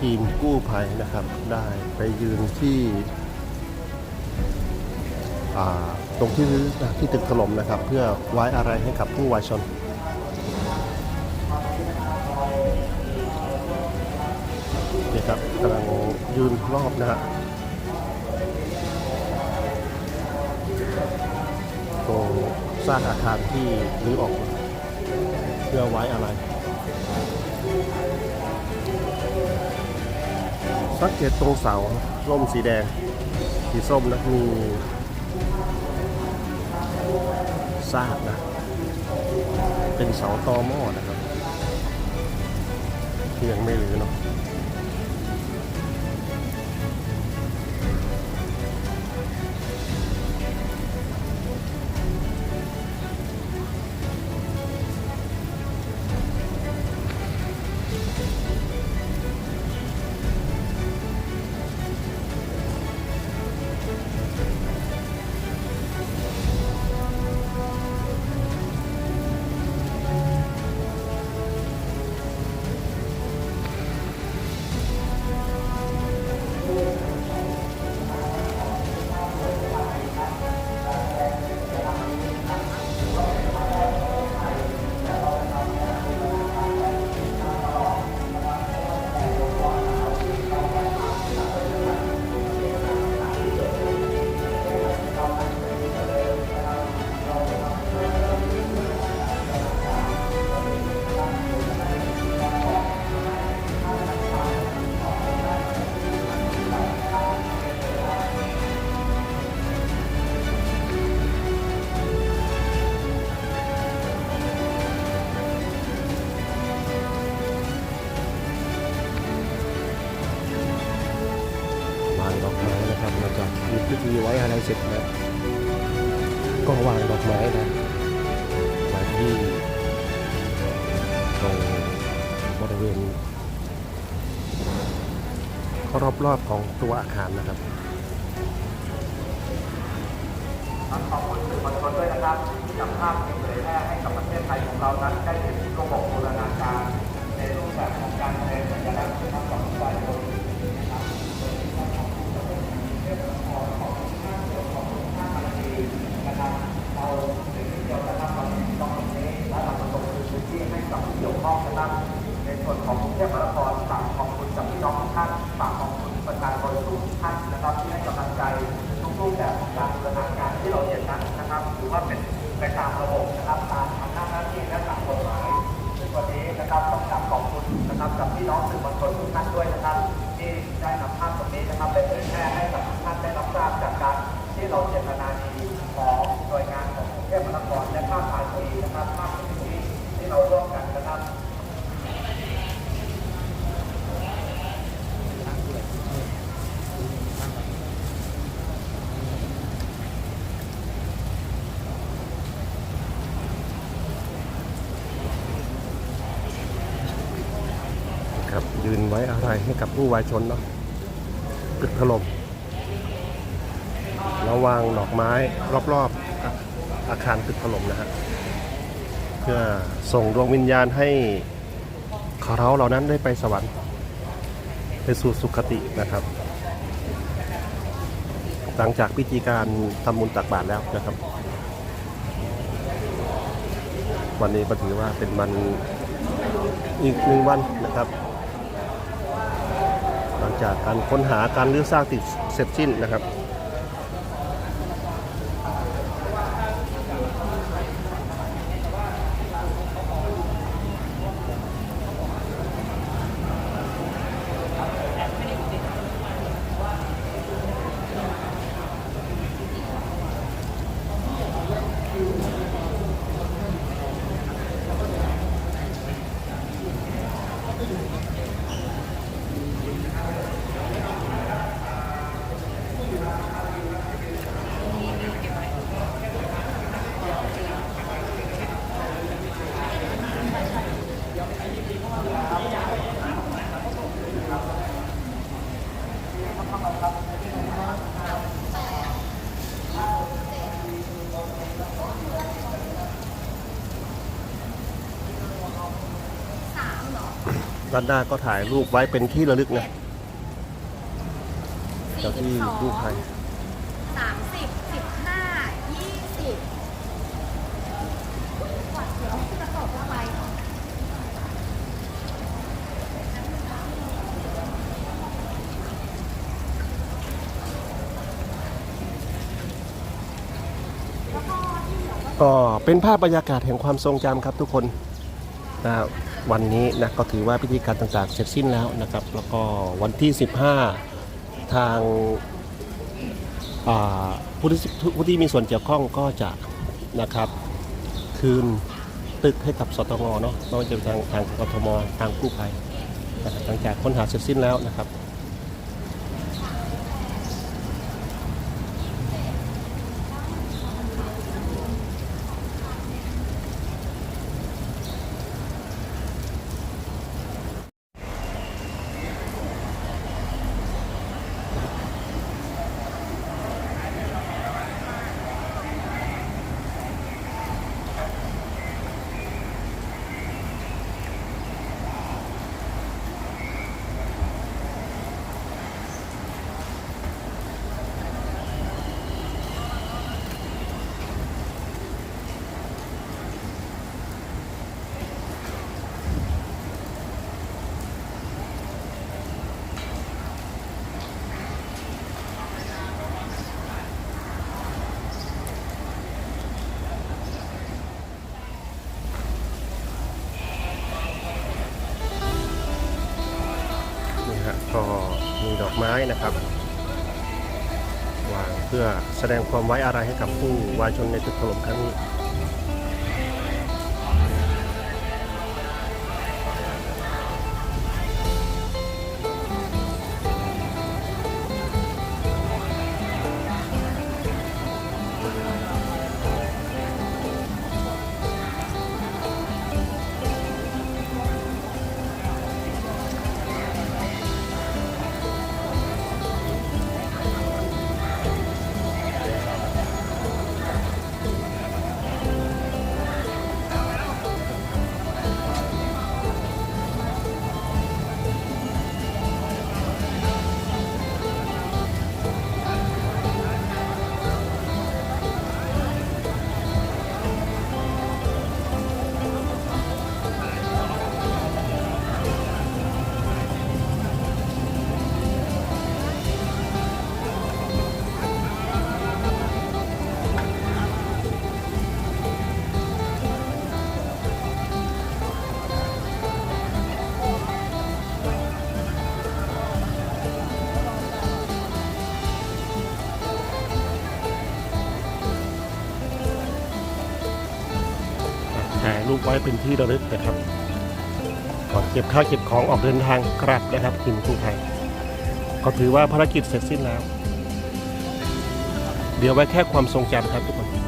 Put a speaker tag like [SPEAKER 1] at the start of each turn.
[SPEAKER 1] ทีมกู้ภัยนะครับ ได้ไปยืนที่ตรงที่ที่ตึกถล่มนะครับ เพื่อไว้อะไรให้กับผู้วายชนนี่ครับกำลังยืนรอบนะฮะตรงสร้างอาคารที่รื้อออกเพื่อไว้อะไร สังเกตตรงเสาร่มสีแดง สีส้มนะมีซากนะ เป็นเสาตอหม้อนะครับ ที่ยังไม่รื้อเนาะ นะครับหลังจากมีพิธีไว้อะไรเสร็จแล้วก็วางดอกไม้นะไว้ที่ตรงบริเวณรอบๆของตัวอาคารนะครับ
[SPEAKER 2] ขอบคุณสื่อมวลชนด้วยนะครับที่นำภาพนี้เผยแพร่ให้กับประเทศไทยของเรานั้นได้เห็นระบบบูรณาการในรูปแบบของการแสดงสัญลักษณ์นะครับของฝ่าย นะครับการทำหน้าที่และตามกฎหมายซึ่งวันนี้นะครับต้องกลับขอบคุณนะครับกับพี่น้องสื่อมวลชนทุกท่านด้วยนะครับ ที่ได้นำภาพตรงนี้นะครับไปเผยแพร่ให้กับทุกท่านได้รับทราบจากการที่เราเจตนาดีของหน่วยงานของกรุงเทพมหานครและภาคภาคีนะครับภาคพื้นที่ที่เราร่วมกันนะครับ
[SPEAKER 1] ครับยืนไว้อะไรให้กับผู้วายชนเนาะตึกถล่มระวางดอกไม้รอบๆอาคารตึกถล่มนะฮะเพื่อส่งดวงวิญญาณให้เขาเหล่านั้นได้ไปสวรรค์ ไปสู่สุคตินะครับ หลังจากพิธีการทำบุญตักบาตรแล้วนะครับ วันนี้ก็ถือว่าเป็นวันอีกหนึ่งวันนะครับ หลังจากการค้นหาการรื้อสร้างติดเสร็จสิ้นนะครับ ด้านหน้าก็ถ่ายรูปไว้เป็นที่ระลึกนะเจ้าที่กู้ภัย
[SPEAKER 3] สามสิบสิบห้ายี่สิบกว่าเดี๋ยวจะตกละไป
[SPEAKER 1] ก็เป็นภาพบรรยากาศแห่งความทรงจำครับทุกคนนะ วันนี้นะก็ถือว่าพิธีการต่างๆเสร็จสิ้นแล้วนะครับ แล้วก็วันที่ 15 ทางอ่าผู้ที่ผู้ที่มีส่วนเกี่ยวข้องก็จะนะครับ คืนตึกให้กับสตงเนาะไม่ว่าจะเป็นทางทางกทมทางกู้ภัยหลังจากค้นหาเสร็จสิ้นแล้วนะครับ นี่ฮะก็ ไม้นะครับ วางเพื่อแสดงความไว้อะไรให้กับผู้วายชนในตึกถล่มครั้งนี้ รูปไว้เป็นที่ระลึกนะครับ ก่อนเก็บข้าวเก็บของออกเดินทางกลับนะครับทีมกู้ภัยก็ถือว่าภารกิจเสร็จสิ้นแล้ว เดี๋ยวไว้แค่ความทรงจำครับทุกคน